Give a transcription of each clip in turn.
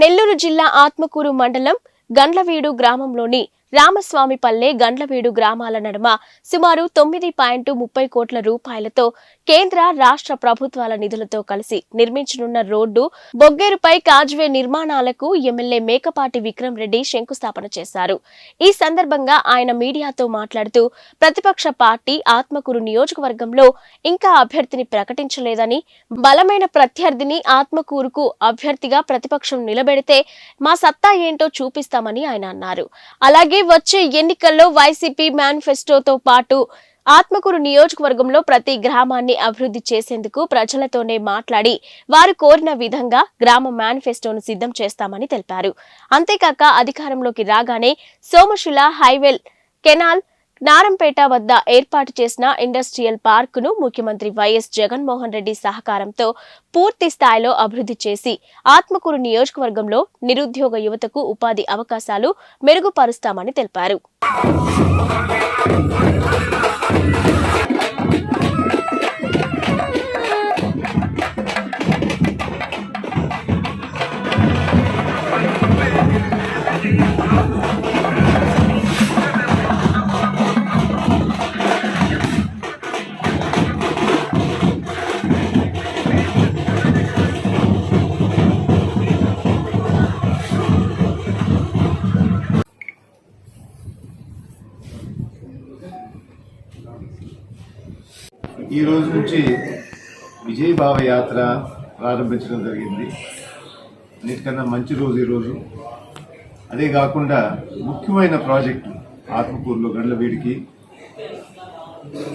నెల్లూరు జిల్లా ఆత్మకూరు మండలం గండ్లవీడు గ్రామంలోని రామస్వామిపల్లె గండ్లవీడు గ్రామాల నడుమ సుమారు తొమ్మిది పాయింట్ ముప్పై కోట్ల రూపాయలతో కేంద్ర రాష్ట్ర ప్రభుత్వాల నిధులతో కలిసి నిర్మించనున్న రోడ్డు బొగ్గేరుపై కాజ్వే నిర్మాణాలకు ఎమ్మెల్యే మేకపాటి విక్రమ్ రెడ్డి శంకుస్థాపన చేశారు. ఈ సందర్భంగా ఆయన మీడియాతో మాట్లాడుతూ ప్రతిపక్ష పార్టీ ఆత్మకూరు నియోజకవర్గంలో ఇంకా అభ్యర్థిని ప్రకటించలేదని బలమైన ప్రత్యర్థిని ఆత్మకూరుకు అభ్యర్థిగా ప్రతిపక్షం నిలబెడితే మా సత్తా ఏంటో చూపిస్తామని ఆయన అన్నారు. అలాగే వచ్చే ఎన్నికల్లో వైసీపీ మేనిఫెస్టోతో పాటు ఆత్మకూరు నియోజకవర్గంలో ప్రతి గ్రామాన్ని అభివృద్ధి చేసేందుకు ప్రజలతోనే మాట్లాడి వారు కోరిన విధంగా గ్రామ మేనిఫెస్టోను సిద్ధం చేస్తామని తెలిపారు. అంతేకాక అధికారంలోకి రాగానే సోమశిల హైవేల్ కెనాల్ నారంపేట వద్ద ఏర్పాటు చేసిన ఇండస్ట్రియల్ పార్కును ముఖ్యమంత్రి వైఎస్ జగన్మోహన్ రెడ్డి సహకారంతో పూర్తి స్థాయిలో అభివృద్ధి చేసి ఆత్మకూరు నియోజకవర్గంలో నిరుద్యోగ యువతకు ఉపాధి అవకాశాలు మెరుగుపరుస్తామని తెలిపారు. ఈ రోజు నుంచి విజయభావ యాత్ర ప్రారంభించడం జరిగింది. అన్నిటికన్నా మంచి రోజు ఈరోజు అదే కాకుండా ముఖ్యమైన ప్రాజెక్టు ఆత్మకూరులో గండ్లవీడికి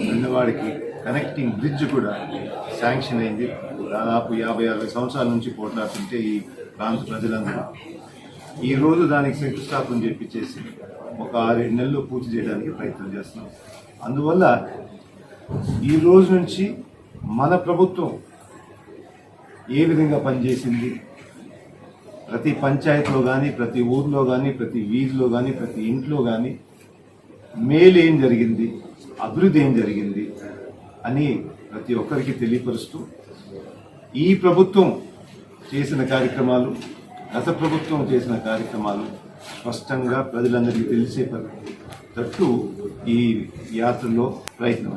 గండవాడికి కనెక్టింగ్ బ్రిడ్జ్ కూడా శాంక్షన్ అయింది. దాదాపు యాభై అరవై సంవత్సరాల నుంచి పోట్లాడుతుంటే ఈ ప్రాంత ప్రజలందరూ. ఈ రోజు దానికి శంకుస్థాపన చేపించేసి ఒక ఆరేడు నెలలు పూర్తి చేయడానికి ప్రయత్నం చేస్తున్నాం. అందువల్ల ఈ రోజు నుంచి మన ప్రభుత్వం ఏ విధంగా పనిచేసింది? ప్రతి పంచాయతీలో కానీ ప్రతి ఊర్లో కానీ ప్రతి వీధిలో కానీ ప్రతి ఇంట్లో కానీ మేలు ఏం జరిగింది? అభివృద్ధి ఏం జరిగింది? అని ప్రతి ఒక్కరికి తెలియపరుస్తూ ఈ ప్రభుత్వం చేసిన కార్యక్రమాలు గత ప్రభుత్వం చేసిన కార్యక్రమాలు స్పష్టంగా ప్రజలందరికీ తెలిసే తట్టు ఈ యాత్రలో ప్రయత్నం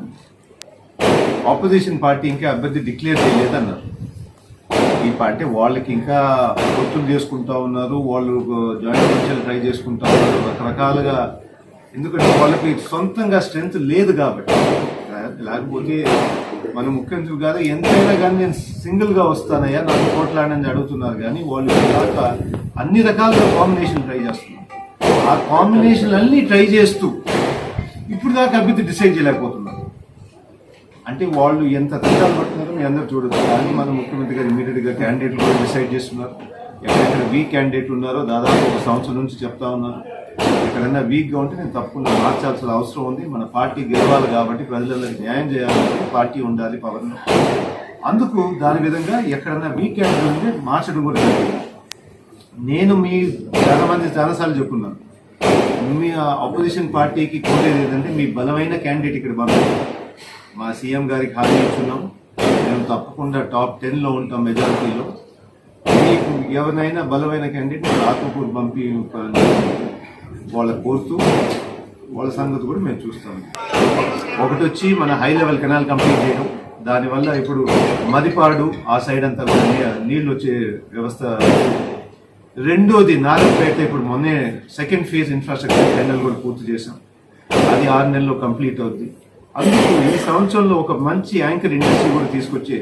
ఆపోజిషన్ పార్టీ ఇంకా అభ్యర్థి డిక్లేర్ చేయలేదన్నారు. ఈ పార్టీ వాళ్ళకి ఇంకా పొత్తులు చేసుకుంటా ఉన్నారు వాళ్ళు జాయింట్ వెంచర్ ట్రై చేసుకుంటా ఉన్నారు రకరకాలుగా. ఎందుకంటే వాళ్ళకి సొంతంగా స్ట్రెంత్ లేదు కాబట్టి. లేకపోతే మన ముఖ్యమంత్రి గారు ఎంతైనా కానీ నేను సింగిల్గా వస్తానయ్యా నాకు కోట్లాడని అడుగుతున్నారు కానీ వాళ్ళు దాకా అన్ని రకాలుగా కాంబినేషన్ ట్రై చేస్తున్నారు. ఆ కాంబినేషన్ అన్నీ ట్రై చేస్తూ ఇప్పుడు దాకా అభ్యర్థి డిసైడ్ చేయలేకపోతున్నారు. అంటే వాళ్ళు ఎంత కష్టాలు పడుతున్నారో మీ అందరూ చూడొచ్చు. కానీ మన ముఖ్యమంత్రి గారు ఇమీడియట్గా క్యాండిడేట్లు కూడా డిసైడ్ చేస్తున్నారు. ఎక్కడెక్కడ వీక్ క్యాండిడేట్ ఉన్నారో దాదాపు ఒక సంవత్సరం నుంచి చెప్తా ఉన్నారు. ఎక్కడైనా వీక్గా ఉంటే నేను తప్పకుండా మార్చాల్సిన అవసరం ఉంది. మన పార్టీ గెలవాలి కాబట్టి ప్రజలందరికీ న్యాయం చేయాలంటే పార్టీ ఉండాలి పవర్లో. అందుకు దాని విధంగా ఎక్కడైనా వీక్ క్యాండిడేట్ ఉంటే మార్చడం కూడా నేను మీ చాలా మంది చాలాసార్లు చెప్పున్నాను. మీ అపోజిషన్ పార్టీకి కోరేది ఏంటంటే మీ బలమైన క్యాండిడేట్ ఇక్కడ పంపించారు మా సీఎం గారికి హామీ ఇచ్చున్నాం. మేము తప్పకుండా టాప్ టెన్లో ఉంటాం మెజారిటీలో మీకు ఎవరినైనా బలమైన క్యాండిడేట్ ఆత్మకూరు పంపి వాళ్ళ కోరుతూ వాళ్ళ సంగతి కూడా మేము చూస్తాం. ఒకటి వచ్చి మన హై లెవెల్ కెనాల్ కంప్లీట్ చేయడం. దానివల్ల ఇప్పుడు మదిపాడు ఆ సైడ్ అంతా కూడా నీళ్ళు వచ్చే వ్యవస్థ. రెండోది నారాయణపేట ఇప్పుడు మొన్నే సెకండ్ ఫేజ్ ఇన్ఫ్రాస్ట్రక్చర్ టెండర్ కూడా పూర్తి చేసాం అది ఆరు నెలల్లో కంప్లీట్ అవుద్ది. అందుకని ఈ సంవత్సరంలో ఒక మంచి యాంకర్ ఇండస్ట్రీ కూడా తీసుకొచ్చే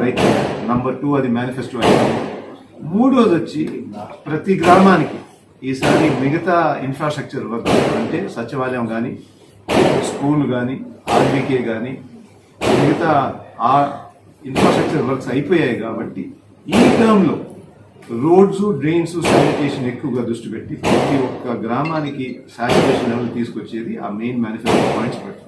రైతు నంబర్ టూ అది మేనిఫెస్టో అయింది. మూడోది వచ్చి ప్రతి గ్రామానికి ఈసారి మిగతా ఇన్ఫ్రాస్ట్రక్చర్ వర్క్ అంటే సచివాలయం కానీ స్కూల్ కానీ ఆర్బీకే కానీ మిగతా ఆ ఇన్ఫ్రాస్ట్రక్చర్ వర్క్స్ అయిపోయాయి కాబట్టి ఈ టర్మ్లో రోడ్స్ డ్రైన్స్ శానిటేషన్ ఎక్కువగా దృష్టి పెట్టి ప్రతి ఒక్క గ్రామానికి శానిటేషన్ లెవెల్ తీసుకొచ్చేది ఆ మెయిన్ మేనిఫెస్టో పాయింట్స్ పెట్టి